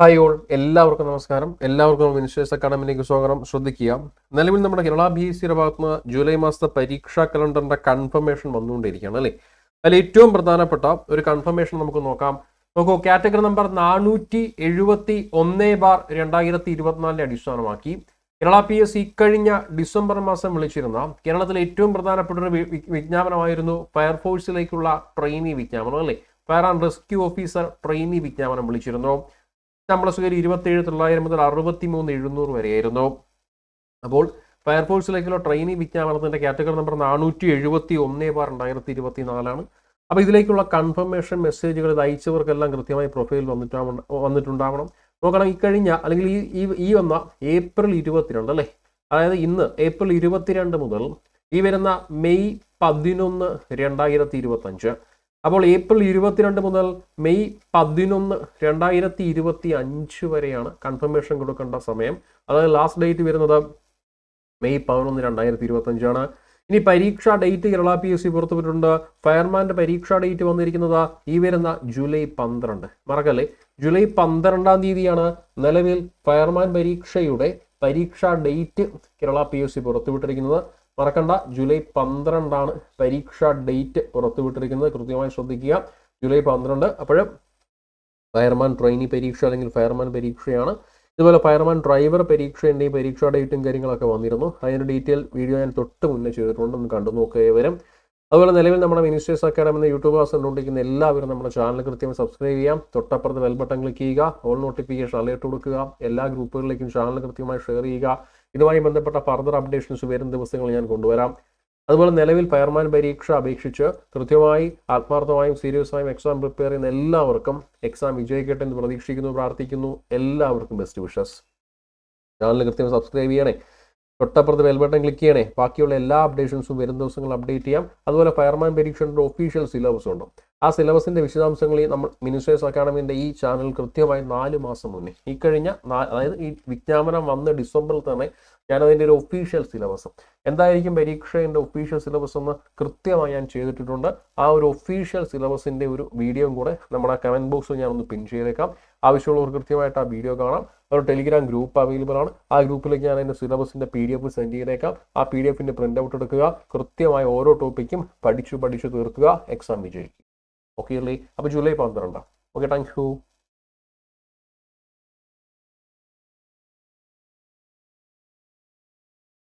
Hi all എല്ലാവർക്കും നമസ്കാരം. എല്ലാവർക്കും മിനിസ്റ്റേഴ്സ് അക്കാഡമിയിലേക്ക് സ്വാഗതം. ശ്രദ്ധിക്കുക നിലവിൽ നമ്മുടെ കേരള ബി എസ് സിയുടെ ഭാഗത്ത് നിന്ന് ജൂലൈ മാസത്തെ പരീക്ഷാ കലണ്ടറിന്റെ കൺഫർമേഷൻ വന്നുകൊണ്ടിരിക്കുകയാണ് അല്ലേ? അതിൽ ഏറ്റവും പ്രധാനപ്പെട്ട ഒരു കൺഫർമേഷൻ നമുക്ക് നോക്കാം. നോക്കൂ കാറ്റഗറി നമ്പർ നാനൂറ്റി എഴുപത്തി ഒന്ന് ബാർ രണ്ടായിരത്തി ഇരുപത്തിനാലിനെ അടിസ്ഥാനമാക്കി കേരള പി എസ് ഇക്കഴിഞ്ഞ ഡിസംബർ മാസം വിളിച്ചിരുന്ന കേരളത്തിലെ ഏറ്റവും പ്രധാനപ്പെട്ട ഒരു വിജ്ഞാപനമായിരുന്നു ഫയർഫോഴ്സിലേക്കുള്ള ട്രെയിനി വിജ്ഞാപനം അല്ലേ? Fire and rescue officer trainee വിജ്ഞാപനം വിളിച്ചിരുന്നു. ശമ്പള സുഖരി ഇരുപത്തേഴ് തൊള്ളായിരം മുതൽ അറുപത്തി മൂന്ന് എഴുന്നൂറ് വരെയായിരുന്നു. അപ്പോൾ ഫയർഫോഴ്സിലേക്കുള്ള ട്രെയിനി വിജ്ഞാപനത്തിന്റെ കാറ്റഗറി നമ്പർ നാനൂറ്റി എഴുപത്തി ഒന്ന് ബാർ രണ്ടായിരത്തി ഇരുപത്തി നാലാണ് അപ്പോൾ ഇതിലേക്കുള്ള കൺഫർമേഷൻ മെസ്സേജുകൾ ഇത് അയച്ചവർക്കെല്ലാം കൃത്യമായി പ്രൊഫൈൽ വന്നിട്ടാവണം വന്നിട്ടുണ്ടാവണം. നോക്കണം ഇക്കഴിഞ്ഞ അല്ലെങ്കിൽ ഈ ഈ വന്ന ഏപ്രിൽ ഇരുപത്തിരണ്ട് അല്ലേ? അതായത് ഇന്ന് ഏപ്രിൽ ഇരുപത്തിരണ്ട് മുതൽ ഈ വരുന്ന മെയ് പതിനൊന്ന് രണ്ടായിരത്തി ഇരുപത്തഞ്ച് അപ്പോൾ ഏപ്രിൽ ഇരുപത്തിരണ്ട് മുതൽ മെയ് പതിനൊന്ന് രണ്ടായിരത്തി ഇരുപത്തി അഞ്ച് വരെയാണ് കൺഫർമേഷൻ കൊടുക്കേണ്ട സമയം. അതായത് ലാസ്റ്റ് ഡേറ്റ് വരുന്നത് മെയ് പതിനൊന്ന് രണ്ടായിരത്തി ഇരുപത്തി അഞ്ചാണ് ഇനി പരീക്ഷാ date Kerala P S C പുറത്തുവിട്ടിട്ടുണ്ട് ഫയർമാന്റെ പരീക്ഷാ ഡേറ്റ് വന്നിരിക്കുന്നത് ഈ വരുന്ന ജൂലൈ പന്ത്രണ്ട്. മറക്കല്ലേ? ജൂലൈ പന്ത്രണ്ടാം തീയതിയാണ് നിലവിൽ ഫയർമാൻ പരീക്ഷയുടെ പരീക്ഷാ date Kerala P S C പുറത്തുവിട്ടിരിക്കുന്നത് മറക്കണ്ട. ജൂലൈ പന്ത്രണ്ടാണ് പരീക്ഷ ഡേറ്റ് പുറത്തുവിട്ടിരിക്കുന്നത്. കൃത്യമായി ശ്രദ്ധിക്കുക. ജൂലൈ പന്ത്രണ്ട്. അപ്പോഴും ഫയർമാൻ ട്രെയിനി പരീക്ഷ അല്ലെങ്കിൽ ഫയർമാൻ പരീക്ഷയാണ്. ഇതുപോലെ ഫയർമാൻ ഡ്രൈവർ പരീക്ഷേന്റെയും പരീക്ഷാ ഡേറ്റും കാര്യങ്ങളൊക്കെ വന്നിരുന്നു. അതിന്റെ ഡീറ്റെയിൽ വീഡിയോ ഞാൻ തൊട്ട് മുന്നേ ചെയ്തിട്ടുണ്ട്. ഒന്ന് കണ്ടു നോക്കുക വരും. അതുപോലെ നിലവിൽ നമ്മുടെ മിനിസ്റ്റേഴ്സ് അക്കാഡമി എന്ന യൂട്യൂബ് ക്ലാസ് കണ്ടുകൊണ്ടിരിക്കുന്ന എല്ലാവരും നമ്മുടെ ചാനൽ കൃത്യമായി സബ്സ്ക്രൈബ് ചെയ്യാം. തൊട്ടപ്പുറത്ത് ബെൽ ബട്ടൺ ക്ലിക്ക് ചെയ്യുക. ഓൾ നോട്ടിഫിക്കേഷൻ അലേർട്ട് കൊടുക്കുക. എല്ലാ ഗ്രൂപ്പുകളിലേക്കും ചാനൽ കൃത്യമായി ഷെയർ ചെയ്യുക. ഇതുമായി ബന്ധപ്പെട്ട ഫർദർ അപ്ഡേഷൻസ് വരും ദിവസങ്ങളിൽ ഞാൻ കൊണ്ടുവരാം. അതുപോലെ നിലവിൽ ഫയർമാൻ പരീക്ഷ അപേക്ഷിച്ച് കൃത്യമായി ആത്മാർത്ഥമായും സീരിയസ് ആയും എക്സാം പ്രിപ്പയർ ചെയ്യുന്ന എല്ലാവർക്കും എക്സാം വിജയിക്കട്ടെ എന്ന് പ്രതീക്ഷിക്കുന്നു പ്രാർത്ഥിക്കുന്നു. എല്ലാവർക്കും ബെസ്റ്റ് വിഷസ് ചാനൽ കൃത്യമായി സബ്സ്ക്രൈബ് ചെയ്യണേ. തൊട്ടപ്പുറത്ത് വെൽബട്ടൺ ക്ലിക്ക് ചെയ്യണേ. ബാക്കിയുള്ള എല്ലാ അപ്ഡേഷൻസും വരും ദിവസങ്ങൾ അപ്ഡേറ്റ് ചെയ്യാം. അതുപോലെ ഫയർമാൻ പരീക്ഷയുടെ ഒഫീഷ്യൽ സിലബസ് ഉണ്ട്. ആ സിലബസിന്റെ വിശദാംശങ്ങൾ ഈ നമ്മൾ മിനിസ്റ്റേഴ്സ് അക്കാഡമിന്റെ ഈ ചാനൽ കൃത്യമായി നാല് മാസം മുന്നേ. ഈ കഴിഞ്ഞ അതായത് ഈ വിജ്ഞാപനം വന്ന ഡിസംബറിൽ തന്നെ ഞാനതിന്റെ ഒരു ഒഫീഷ്യൽ സിലബസ് എന്തായിരിക്കും പരീക്ഷയുടെ ഒഫീഷ്യൽ സിലബസ് എന്ന് കൃത്യമായി ഞാൻ ചെയ്തിട്ടുണ്ട് ആ ഒരു ഒഫീഷ്യൽ സിലബസിന്റെ ഒരു വീഡിയോയും കൂടെ നമ്മുടെ കമന്റ് ബോക്സിൽ ഞാൻ ഒന്ന് പിൻ ചെയ്തേക്കാം. ആവശ്യമുള്ളവർ കൃത്യമായിട്ട് ആ വീഡിയോ കാണാം. ഒരു ടെലിഗ്രാം ഗ്രൂപ്പ് അവൈലബിൾ ആണ്. ആ ഗ്രൂപ്പിലേക്ക് ഞാൻ എന്റെ സിലബസിന്റെ പി ഡി എഫ് സെൻഡ് ചെയ്തേക്കാം. ആ പി ഡി എഫിന്റെ പ്രിന്റ് ഔട്ട് എടുക്കുക. കൃത്യമായി ഓരോ ടോപ്പിക്കും പഠിച്ചു പഠിച്ചു തീർക്കുക. എക്സാം വിജയിക്കും. ഓക്കെ അല്ലേ അപ്പോൾ ജൂലൈ പന്ത്രണ്ടാണ് ഓക്കെ താങ്ക് യു